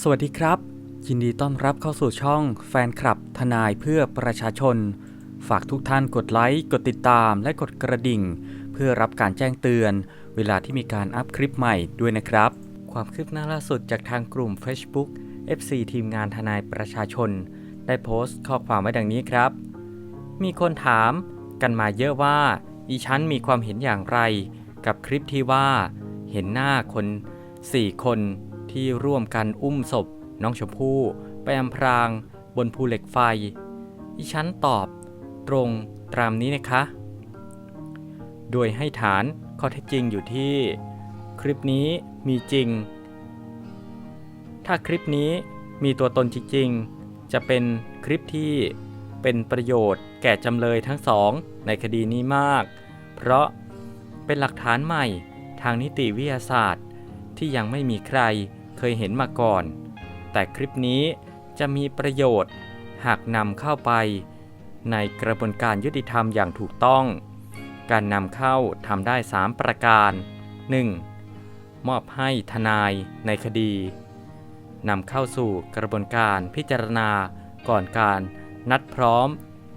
สวัสดีครับ ยินดีต้อนรับเข้าสู่ช่องแฟนคลับทนายเพื่อประชาชน ฝากทุกท่านกดไลค์ กดติดตามและกดกระดิ่ง เพื่อรับการแจ้งเตือน เวลาที่มีการอัพคลิปใหม่ด้วยนะครับ ความคืบหน้าล่าสุดจากทางกลุ่ม Facebook FC ทีมงานทนายประชาชน ได้โพสต์ข้อความไว้ดังนี้ครับ มีคนถามกันมาเยอะว่าอีฉันมีความเห็นอย่างไร กับคลิปที่ว่า เห็นหน้าคน 4 คน ที่ร่วมกันอุ้มศพ น้องชมพู่ไปอำพราง บนภูเหล็กไฟอีฉันตอบ ตรงตามนี้นะคะ โดยให้ฐานข้อเท็จจริงอยู่ที่ คลิปนี้มีจริง ถ้าคลิปนี้มีตัวตนจริงๆ จะเป็นคลิปที่เป็นประโยชน์แก่จำเลยทั้งสองในคดีนี้มาก เพราะเป็นหลักฐานใหม่ทางนิติวิทยาศาสตร์ที่ยังไม่มีใคร เคยเห็นมาก่อน แต่คลิปนี้จะมีประโยชน์หากนำเข้าไป ในกระบวนการยุติธรรมอย่างถูกต้อง การนำเข้าทำได้ 3 ประการ 1. มอบให้ทนายในคดีนำเข้าสู่กระบวนการพิจารณาก่อนการนัดพร้อม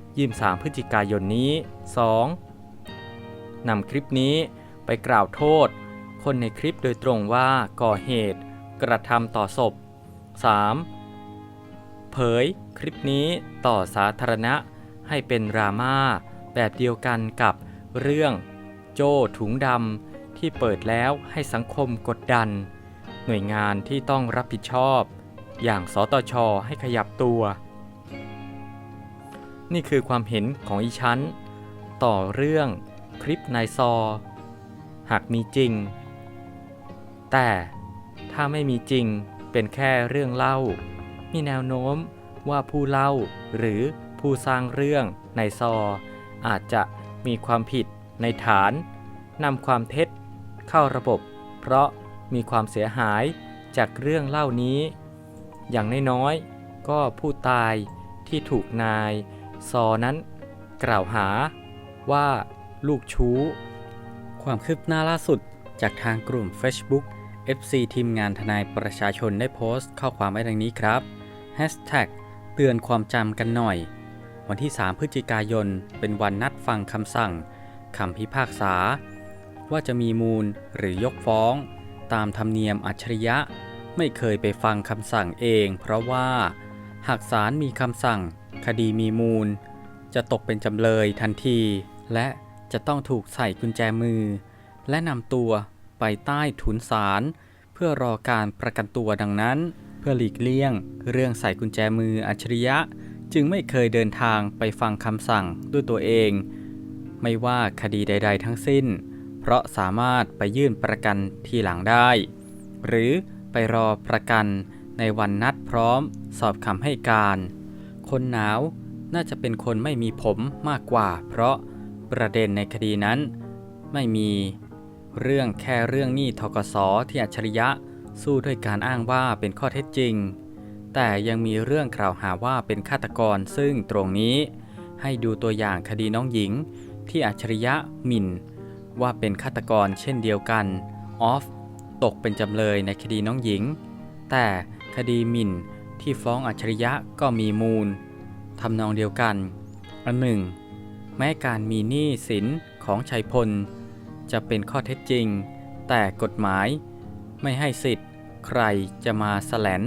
23 พฤศจิกายนนี้ 2. นำคลิปนี้ไปกล่าวโทษ คนในคลิปโดยตรงว่าก่อเหตุ กระทำต่อศพ 3. เผยคลิปนี้ต่อสาธารณะให้เป็นราม่าแบบเดียวกันกับเรื่องโจ้ถุงดำที่เปิดแล้วให้สังคมกดดัน หน่วยงานที่ต้องรับผิดชอบ อย่างสตชให้ขยับตัว นี่คือความเห็นของอีชั้น ต่อเรื่องคลิปนายซอ หากมีจริง แต่ ถ้าไม่มีจริงเป็นแค่เรื่องเล่า มีแนวโน้มว่าผู้เล่าหรือผู้สร้างเรื่องในซอ อาจจะมีความผิดในฐานนำความเท็จเข้าระบบ เพราะมีความเสียหายจากเรื่องเล่านี้ อย่างน้อยๆก็ผู้ตายที่ถูกนายซอนั้นกล่าวหาว่าลูกชู้ ความคืบหน้าล่าสุดจากทางกลุ่ม Facebook FC ทีมงานทนายประชาชนได้โพสต์ข้อความไว้ดังนี้ครับ Hashtag เตือนความจำกันหน่อย วันที่ 3 พฤศจิกายน เป็นวันนัดฟังคำสั่งคำพิพากษา ว่าจะมีมูลหรือยกฟ้อง ตามธรรมเนียมอัจฉริยะ ไม่เคยไปฟังคำสั่งเอง เพราะว่า หากศาลมีคำสั่ง คดีมีมูล จะตกเป็นจำเลยทันที และจะต้องถูกใส่กุญแจมือ และนำตัว ไปใต้ถุนศาลเพื่อรอการประกันตัวดังนั้น เพื่อหลีกเลี่ยง เรื่องใส่กุญแจมืออัจฉริยะ จึงไม่เคยเดินทางไปฟังคำสั่งด้วยตัวเอง ไม่ว่าคดีใด ๆ ทั้งสิ้น เพราะสามารถไปยื่นประกันทีหลังได้ หรือไปรอประกันในวันนัดพร้อมสอบคำให้การ คนหนาวน่าจะเป็นคนไม่มีผมมากกว่า เพราะประเด็นในคดีนั้น ไม่มี เรื่องแค่เรื่องหนี้ทกสที่อัจฉริยะสู้ด้วยการอ้างว่าเป็นข้อเท็จจริง แต่ยังมีเรื่องกล่าวหาว่าเป็นฆาตกรซึ่งตรงนี้ ให้ดูตัวอย่างคดีน้องหญิง ที่อัจฉริยะหมิ่น ว่าเป็นฆาตกรเช่นเดียวกันออฟตกเป็นจำเลยในคดีน้องหญิง แต่คดีหมิ่นที่ฟ้องอัจฉริยะก็มีมูลทำนองเดียวกัน อันหนึ่ง แม้การมีหนี้สินของชัยพล จะเป็นข้อเท็จจริง แต่กฎหมายไม่ให้สิทธิ์ ใครจะมาแสลน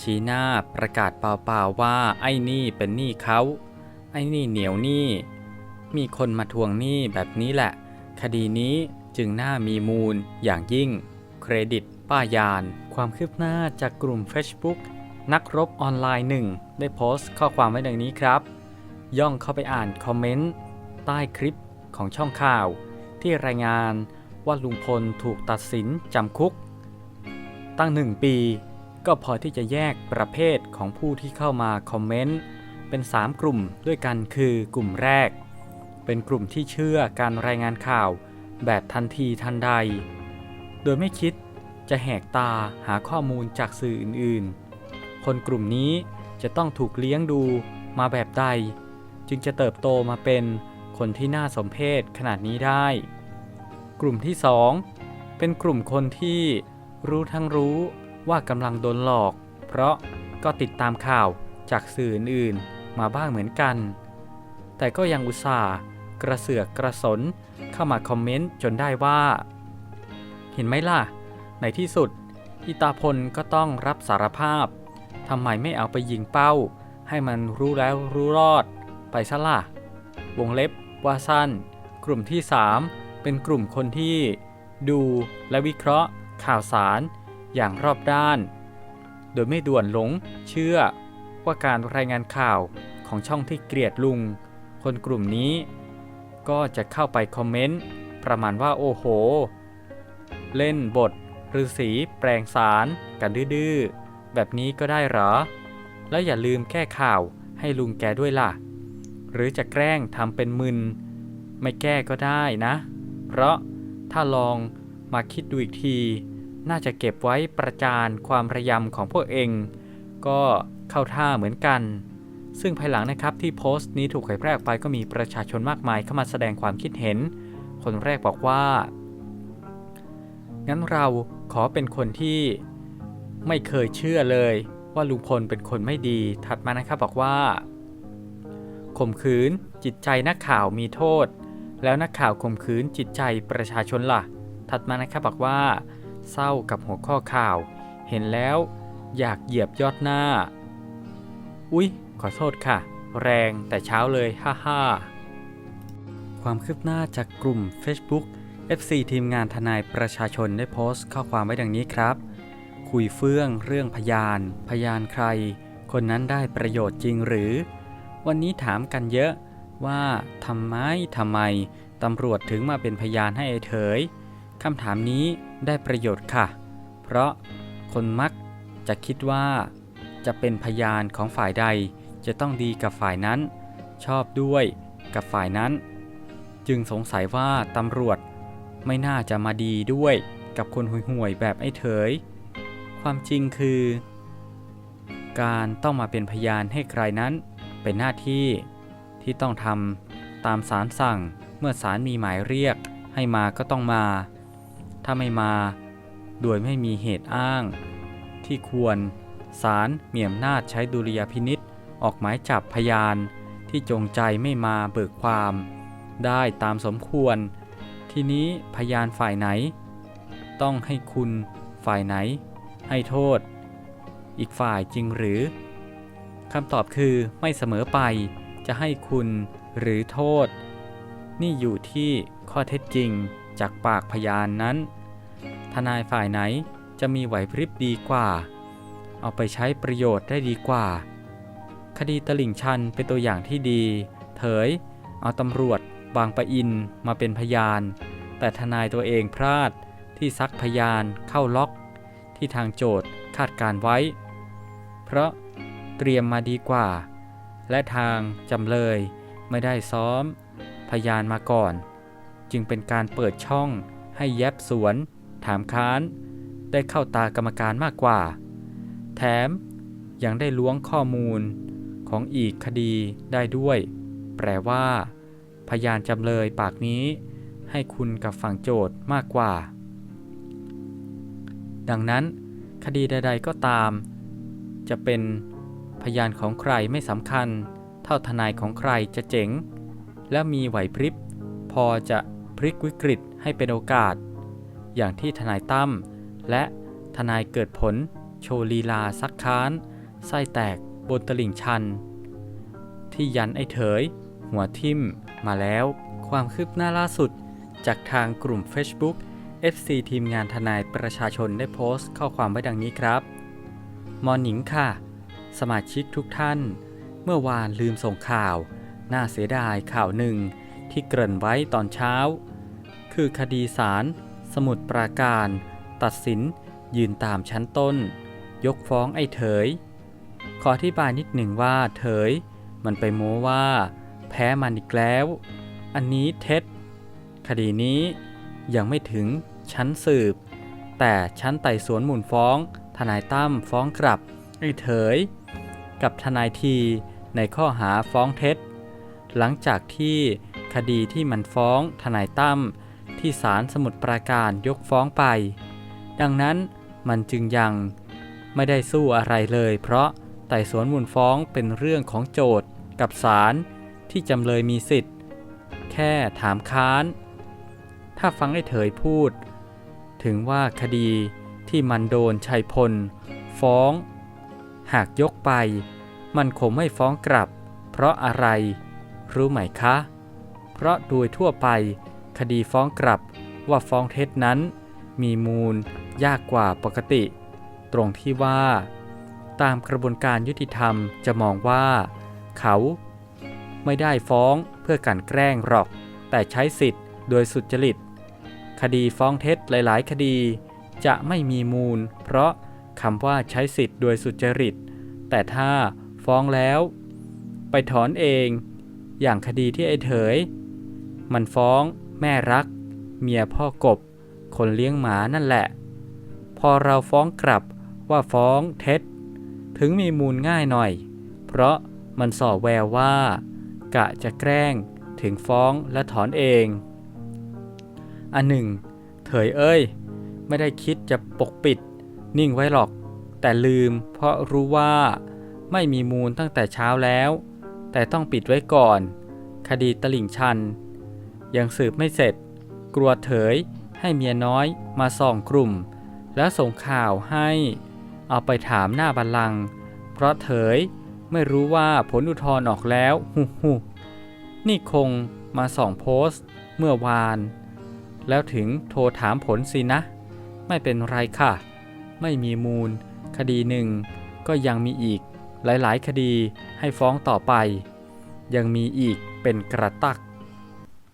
ชี้หน้าประกาศเปล่าๆว่าไอ้นี่เป็นหนี้เขาไอ้นี่เหนียวหนี้ มีคนมาทวงหนี้แบบนี้แหละ คดีนี้จึงน่ามีมูลอย่างยิ่ง เครดิต ป้ายาน ความคืบหน้าจากกลุ่ม Facebook นักรบออนไลน์หนึ่งได้โพสต์ข้อความไว้ดังนี้ครับ ย่องเข้าไปอ่านคอมเมนต์ใต้คลิปของช่องข่าว ที่รายงานว่าลุงพลถูกตัดสินจำคุก ตั้งหนึ่งปี ก็พอที่จะแยกประเภทของผู้ที่เข้ามาคอมเมนต์เป็น 3 กลุ่มด้วยกันคือกลุ่มแรก เป็นกลุ่มที่เชื่อการรายงานข่าวแบบทันทีทันใด โดยไม่คิดจะแหกตาหาข้อมูลจากสื่ออื่นๆ คนกลุ่มนี้จะต้องถูกเลี้ยงดูมาแบบใด จึงจะเติบโตมาเป็น คนที่น่าสมเพชขนาดนี้ได้ กลุ่มที่ 2 เป็นกลุ่มคนที่รู้ทั้งรู้ว่ากำลังโดนหลอก เพราะก็ติดตามข่าวจากสื่ออื่นๆมาบ้างเหมือนกัน แต่ก็ยังอุตส่าห์กระเสือกกระสนเข้ามาคอมเมนต์จนได้ว่า เห็นไหมล่ะ ในที่สุด อิตาพลก็ต้องรับสารภาพทำไมไม่เอาไปยิงเป้า ให้มันรู้แล้วรู้รอดไปซะล่ะ วงเล็บ ว่าสั้น กลุ่มที่ 3 เป็นกลุ่มคนที่ ดูและวิเคราะห์ ข่าวสาร อย่างรอบด้าน โดยไม่ด่วนหลงเชื่อว่าการรายงานข่าวของช่องที่เกลียดลุง คนกลุ่มนี้ ก็จะเข้าไปคอมเมนต์ ประมาณว่าโอ้โห เล่นบทฤาษีแปลงสารกันดื้อแบบนี้ก็ได้เหรอ แล้วอย่าลืมแก้ข่าวให้ลุงแกด้วยล่ะ หรือจะแกล้งทำเป็นมึน ไม่แก้ก็ได้นะ เพราะถ้าลองมาคิดดูอีกที น่าจะเก็บไว้ประจานความระยำของพวกเอง ก็เข้าท่าเหมือนกัน ซึ่งภายหลังนะครับที่โพสต์นี้ถูกเผยแพร่ออกไปก็มีประชาชนมากมายเข้ามาแสดงความคิดเห็น คนแรกบอกว่า งั้นเราขอเป็นคนที่ไม่เคยเชื่อเลยว่าลุงพลเป็นคนไม่ดี ถัดมานะครับบอกว่า ข่มขืน จิตใจนักข่าวมีโทษ แล้วนักข่าวข่มขืนจิตใจประชาชนล่ะ ถัดมานะครับบอกว่า เศร้ากับหัวข้อข่าว เห็นแล้ว อยากเหยียบยอดหน้า อุ๊ย ขอโทษค่ะ แรงแต่เช้าเลยฮ่าฮ่าความคืบหน้าจากกลุ่ม Facebook FC ทีมงานทนายประชาชนได้โพสต์ข้อความไว้ดังนี้ครับ คุยเฟื่องเรื่องพยาน พยานใคร คนนั้นได้ประโยชน์จริงหรือ วันนี้ถามกันเยอะว่าทำไมทำไมตำรวจถึงมาเป็นพยานให้ไอ้เถยคำถามนี้ได้ประโยชน์ค่ะ เพราะคนมักจะคิดว่า จะเป็นพยานของฝ่ายใดจะต้องดีกับฝ่ายนั้น ชอบด้วยกับฝ่ายนั้น จึงสงสัยว่าตำรวจไม่น่าจะมาดีด้วยกับคนห่วยๆแบบไอ้เถย ความจริงคือ การต้องมาเป็นพยานให้ใครนั้น เป็นหน้าที่ที่ต้องทำตามสารสั่งเมื่อสารมีหมายเรียก ให้มาก็ต้องมา ถ้าไม่มา โดยไม่มีเหตุอ้าง ที่ควรศาลมีอำนาจใช้ดุลยพินิษออกหมายจับพยาน ที่จงใจไม่มาเบิกความ ได้ตามสมควร ทีนี้พยานฝ่ายไหน ต้องให้คุณฝ่ายไหน ให้โทษ อีกฝ่ายจริงหรือ คำตอบคือไม่เสมอไป จะให้คุณหรือโทษ นี่อยู่ที่ข้อเท็จจริงจากปากพยานนั้น ทนายฝ่ายไหนจะมีไหวพริบดีกว่า เอาไปใช้ประโยชน์ได้ดีกว่า คดีตลิ่งชันเป็นตัวอย่างที่ดี เถย เอาตำรวจบางปะอินมาเป็นพยาน แต่ทนายตัวเองพลาดที่ซักพยานเข้าล็อก ที่ทางโจทย์คาดการไว้ เพราะ เตรียมมาดีกว่า และทางจำเลยไม่ได้ซ้อม พยานมาก่อน จึงเป็นการเปิดช่องให้แยบสวน ถามค้าน ได้เข้าตากรรมการมากกว่า แถมยังได้ล้วงข้อมูลของอีกคดีได้ด้วย แปลว่า พยานจำเลยปากนี้ ให้คุณกับฝั่งโจทย์มากกว่า ดังนั้น คดีใด ๆก็ตาม จะเป็น พยานของใครไม่สำคัญ เท่าทนายของใครจะเจ๋ง และมีไหวพริบ พอจะพลิกวิกฤตให้เป็นโอกาส อย่างที่ทนายตั้มและทนายเกิดผล โชว์ลีลาซักค้าน ไส้แตกบนตลิ่งชัน ที่ยันไอ้เถย หัวทิ่มมาแล้ว ความคืบหน้าล่าสุด จากทางกลุ่ม Facebook FC ทีมงานทนายประชาชนได้โพสต์ข้อความไว้ดังนี้ครับ มอหนิงค่ะ สมาชิกทุกท่าน เมื่อวานลืมส่งข่าว น่าเสียดายข่าวหนึ่งที่เกริ่นไว้ตอนเช้า คือคดีศาลสมุดปราการ ตัดสินยืนตามชั้นต้น ยกฟ้องไอ้เถย ขออธิบายนิดหนึ่งว่าเถย มันไปโม้ว่า แพ้มันอีกแล้ว อันนี้เท็จ คดีนี้ยังไม่ถึงชั้นสืบ แต่ชั้นไต่สวนหมุนฟ้อง ทนายตั้มฟ้องกลับ ไอ้เถย กับทนายทีในข้อหาฟ้องเท็จ หลังจากที่คดีที่มันฟ้องทนายตั้มที่ศาลสมุทรปราการยกฟ้องไป ดังนั้นมันจึงยังไม่ได้สู้อะไรเลย เพราะไต่สวนมูลฟ้องเป็นเรื่องของโจทย์กับศาลที่จำเลยมีสิทธิ์ แค่ถามค้าน ถ้าฟังไอ้เถยพูด ถึงว่าคดีที่มันโดนชัยพล ฟ้อง หากยกไป มันคงไม่ฟ้องกลับ เพราะอะไร รู้ไหมคะ เพราะโดยทั่วไป คดีฟ้องกลับว่าฟ้องเท็จนั้น มีมูล ยากกว่าปกติ ตรงที่ว่า ตามกระบวนการยุติธรรมจะมองว่า เขา ไม่ได้ฟ้องเพื่อกลันแกล้งหรอก แต่ใช้สิทธิ์โดยสุจริต คดีฟ้องเท็จหลาย ๆ คดีจะไม่มีมูล เพราะ คำว่าใช้สิทธิ์โดยสุจริต แต่ถ้าฟ้องแล้ว ไปถอนเอง อย่างคดีที่ไอ้เถย มันฟ้องแม่รัก เมียพ่อกบ คนเลี้ยงหมานั่นแหละ พอเราฟ้องกลับว่าฟ้องเท็จ ถึงมีมูลง่ายหน่อย เพราะมันส่อแววว่า กะจะแกล้งถึงฟ้องและถอนเอง อันหนึ่ง เถยเอ้ย ไม่ได้คิดจะปกปิด นิ่งไว้หรอก แต่ลืมเพราะรู้ว่าไม่มีมูลตั้งแต่เช้าแล้ว แต่ต้องปิดไว้ก่อน คดีตลิ่งชัน ยังสืบไม่เสร็จ กลัวเถยให้เมียน้อยมาส่องกลุ่ม แล้วส่งข่าวให้เอาไปถามหน้าบัลลัง เพราะเถยไม่รู้ว่าผลอุทธรณ์ออกแล้วหุหุนี่คงมาส่องโพสต์เมื่อวาน แล้วถึงโทรถามผลสินะ ไม่เป็นไรค่ะ ไม่มีมูล คดีหนึ่งก็ยังมีอีกหลายๆ คดีให้ฟ้องต่อไป ยังมีอีกเป็นกระตัก